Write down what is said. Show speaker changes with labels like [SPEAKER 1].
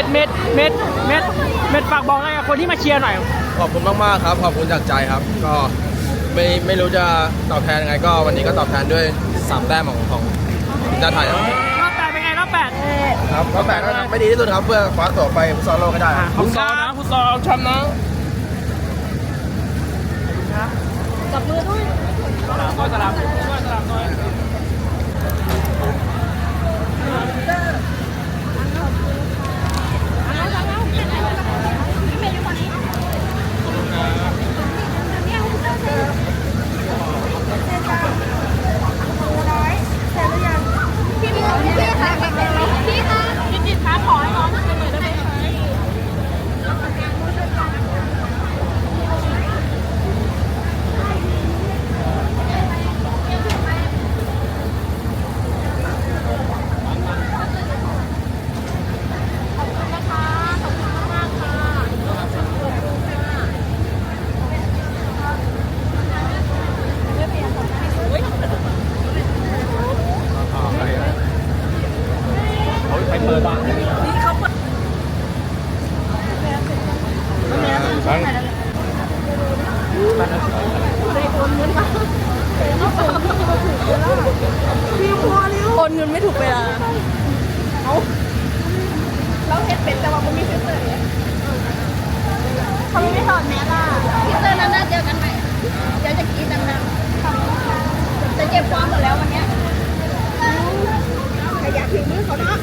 [SPEAKER 1] ม็ดเม็ดเม็ดเม็ดเม็ดฝากบอกอะไรกับคนที่มาเชียร์หน่อย
[SPEAKER 2] ขอบคุณมากๆครับ ขอบคุณจากใจครับ ก็ไม่ไม่รู้จะตอบแทนยังไง ก็วันนี้ก็ตอบแทนด้วยสามแต้มของของทีมชาติไทยครับ
[SPEAKER 1] รอบแปดเป็นไงรอบแปด
[SPEAKER 2] ครับก็แปดก็ไม่ดีที่สุดครับ เพื่อคว้าตัวไปฟุตซอลโลกให้ได้
[SPEAKER 1] อะขอบคุณครับ
[SPEAKER 2] ฟุตซอลแชมป์นะ
[SPEAKER 1] ก็สลับก็สลับหน่อย
[SPEAKER 3] พี่พี่พี่ค่ะพี่ค่ะยินดีค่ะขอให้น้องเป็นเหมือนได้ไหมคะ
[SPEAKER 2] ไปเปิดบ้างครั้ง
[SPEAKER 3] โอนเงินไม่ถูกเวลาเอาเราเห็นเป็นแต่ว่ามันมีฟิลเตอร์เนี่ยเขาไม่ถอดแมสล่ะฟิลเตอร์นั้นน่าเจอกันใหม่เดี๋ยวจะกรีดดังๆจะเจ็บความหมดแล้ววันเนี้ย giảm hiệu nước của nó.